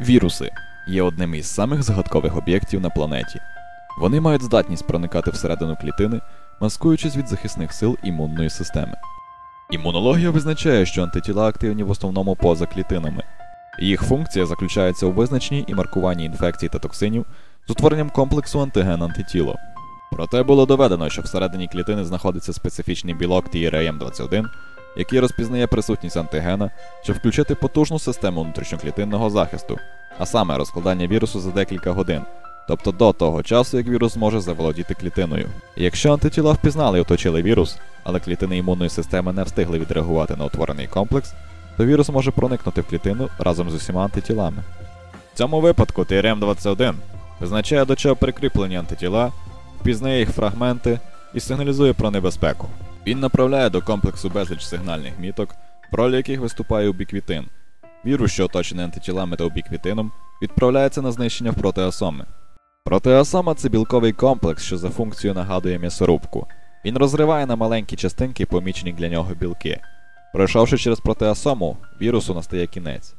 Віруси є одним із самих загадкових об'єктів на планеті. Вони мають здатність проникати всередину клітини, маскуючись від захисних сил імунної системи. Імунологія визначає, що антитіла активні в основному поза клітинами. Їх функція заключається у визначенні і маркуванні інфекцій та токсинів з утворенням комплексу антиген-антитіло. Проте було доведено, що всередині клітини знаходиться специфічний білок TRAM21, який розпізнає присутність антигена, щоб включити потужну систему внутрішньоклітинного захисту, а саме розкладання вірусу за декілька годин, тобто до того часу, як вірус зможе заволодіти клітиною. Якщо антитіла впізнали і оточили вірус, але клітини імунної системи не встигли відреагувати на утворений комплекс, то вірус може проникнути в клітину разом з усіма антитілами. В цьому випадку TRM21 визначає до чого прикріплені антитіла, впізнає їх фрагменти і сигналізує про небезпеку. Він направляє до комплексу безліч сигнальних міток, ролі яких виступає убіквітин. Вірус, що оточений антитілами та убіквітином, відправляється на знищення в протеасоми. Протеасома це білковий комплекс, що за функцією нагадує м'ясорубку. Він розриває на маленькі частинки помічені для нього білки. Пройшовши через протеасому, вірусу настає кінець.